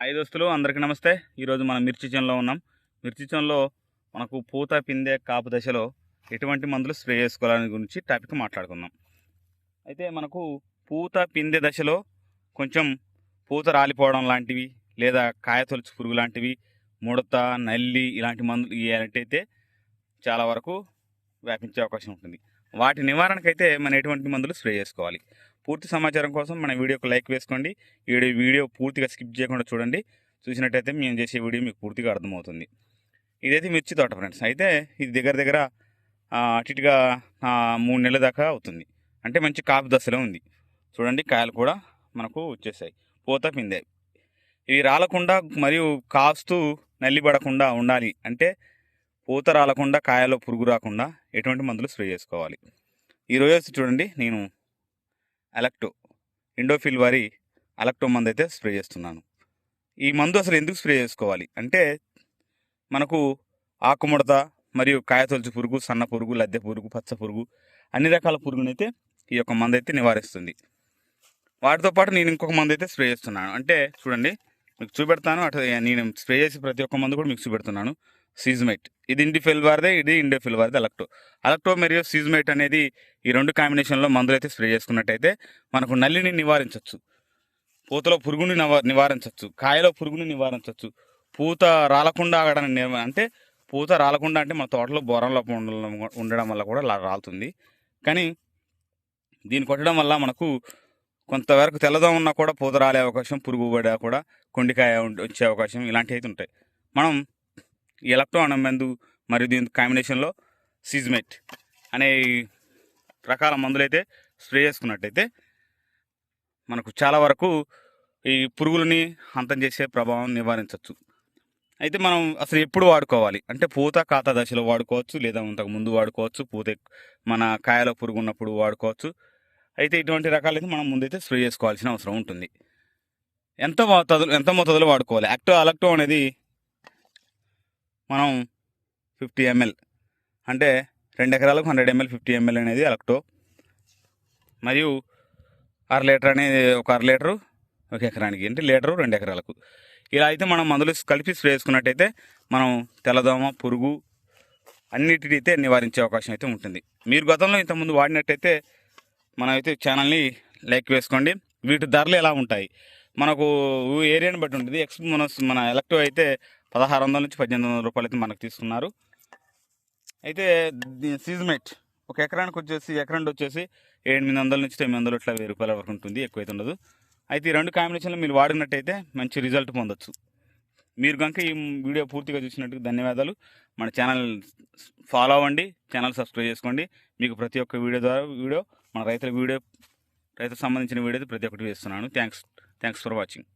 ఐదు వస్తులు అందరికీ నమస్తే. ఈరోజు మనం మిర్చి చేనులో ఉన్నాం. మిర్చి చేనులో మనకు పూత పిందె కాపు దశలో ఎటువంటి మందులు స్ప్రే చేసుకోవాలని గురించి టాపిక్ మాట్లాడుకుందాం. అయితే మనకు పూత పిందె దశలో కొంచెం పూత రాలిపోవడం లాంటివి లేదా కాయతొలుచు పురుగు లాంటివి ముడత నల్లి ఇలాంటి మందులు ఇవ్వాలంటైతే చాలా వరకు వ్యాపించే అవకాశం ఉంటుంది. వాటి నివారణకైతే మనం ఎటువంటి మందులు స్ప్రే చేసుకోవాలి? పూర్తి సమాచారం కోసం మన వీడియోకి లైక్ వేసుకోండి. ఈ వీడియో వీడియో పూర్తిగా స్కిప్ చేయకుండా చూడండి. చూసినట్టయితే మేము చేసే వీడియో మీకు పూర్తిగా అర్థమవుతుంది. ఇదైతే మిర్చి తోట ఫ్రెండ్స్. అయితే ఇది దగ్గర దగ్గర అటు ఇటుగా మూడు నెలల దాకా అవుతుంది. అంటే మంచి కాపు దశలో ఉంది. చూడండి కాయలు కూడా మనకు వచ్చేసాయి. పూత పిందే. ఇవి రాలకుండా మరియు కాస్తూ నల్లిపడకుండా ఉండాలి అంటే పూత రాలకుండా కాయలో పురుగు రాకుండా ఎటువంటి మందులు స్ప్రే చేసుకోవాలి. ఈరోజు చూడండి నేను అలక్టో ఇండోఫిల్ వారి అలక్టో మందు అయితే స్ప్రే చేస్తున్నాను. ఈ మందు అసలు ఎందుకు స్ప్రే చేసుకోవాలి? అంటే మనకు ఆకుముడత మరియు కాయతొలుచు పురుగు సన్న పురుగు లద్దె పురుగు పచ్చ పురుగు అన్ని రకాల పురుగునైతే ఈ యొక్క మందు అయితే నివారిస్తుంది. వాటితో పాటు నేను ఇంకొక మందు అయితే స్ప్రే చేస్తున్నాను. అంటే చూడండి మీకు చూపెడతాను. అటు నేను స్ప్రే చేసి ప్రతి ఒక్క మందు కూడా మీకు చూపెడుతున్నాను. సీజ్మైట్. ఇది ఇండిఫిల్ వారిదే ఇది ఇండిఫిల్ వారిదే అలక్టో. అలక్టో మరియు సీజ్మైట్ అనేది ఈ రెండు కాంబినేషన్లో మందులు అయితే స్ప్రే చేసుకున్నట్టయితే మనకు నల్లిని నివారించవచ్చు పూతలో పురుగుని నివారించవచ్చు కాయలో పురుగుని నివారించవచ్చు పూత రాలకుండా ఆగడానికి అంటే పూత రాలకుండా అంటే మన తోటలో బోరంలో ఉండడం ఉండడం వల్ల కూడా రాలుతుంది. కానీ దీన్ని కొట్టడం వల్ల మనకు కొంతవరకు తెల్లదం ఉన్నా కూడా పూత రాలే అవకాశం పురుగు పడే కూడా కొండికాయ వచ్చే అవకాశం ఇలాంటివి అయితే ఉంటాయి. మనం ఈ మందు మరియు దీని కాంబినేషన్లో సిజ్మెట్ అనే రకాల మందులైతే స్ప్రే చేసుకున్నట్టయితే మనకు చాలా వరకు ఈ పురుగులని అంతం చేసే ప్రభావం నివారించవచ్చు అయితే మనం అసలు ఎప్పుడు వాడుకోవాలి? అంటే పూత కాత దశలో వాడుకోవచ్చు లేదా అంతకు ముందు వాడుకోవచ్చు పూత మన కాయలో పురుగు ఉన్నప్పుడు వాడుకోవచ్చు. అయితే ఇటువంటి రకాలైతే మనం ముందైతే స్ప్రే చేసుకోవాల్సిన అవసరం ఉంటుంది. ఎంత మోతాదు ఎంత మోతాదులో వాడుకోవాలి? యాక్టో అలక్టో అనేది మనం ఫిఫ్టీ ఎంఎల్ అంటే రెండు ఎకరాలకు హండ్రెడ్ ఎంఎల్ ఫిఫ్టీ ఎంఎల్ అనేది అలక్టో మరియు అర లీటర్ అనేది ఒక అర లీటరు ఒక ఎకరానికి అంటే లీటరు రెండు ఎకరాలకు. ఇలా అయితే మనం మందులు కలిపి స్ప్రే చేసుకున్నట్టయితే మనం తెల్లదోమ పురుగు అన్నిటినైతే నివారించే అవకాశం అయితే ఉంటుంది. మీరు గతంలో ఇంతకుముందు వాడినట్టయితే మనమైతే ఛానల్ని లైక్ వేసుకోండి. వీటి ధరలు ఎలా ఉంటాయి? మనకు ఏరియాని బట్టి ఉంటుంది. ఎక్స్ మన మన ఎలక్టివ్ అయితే పదహారు వందల నుంచి పద్దెనిమిది వందల రూపాయలు అయితే మనకు తీసుకున్నారు. అయితే సీజమేట్ ఒక ఎకరానికి వచ్చేసి ఎకరానికి వచ్చేసి ఎనిమిది వందల నుంచి తొమ్మిది వందలు ఇట్లా వెయ్యి రూపాయల వరకు ఉంటుంది ఎక్కువైతే ఉండదు. అయితే ఈ రెండు కాంబినేషన్లో మీరు వాడినట్టయితే మంచి రిజల్ట్ పొందొచ్చు. మీరు కనుక ఈ వీడియో పూర్తిగా చూసినట్టుకు ధన్యవాదాలు. మన ఛానల్ ఫాలో అవ్వండి ఛానల్ సబ్స్క్రైబ్ చేసుకోండి. మీకు ప్రతి ఒక్క వీడియో ద్వారా వీడియో మన రైతుల వీడియో రైతులకు సంబంధించిన వీడియో ప్రతి ఒక్కటి వేస్తున్నాను. Thanks thanks for watching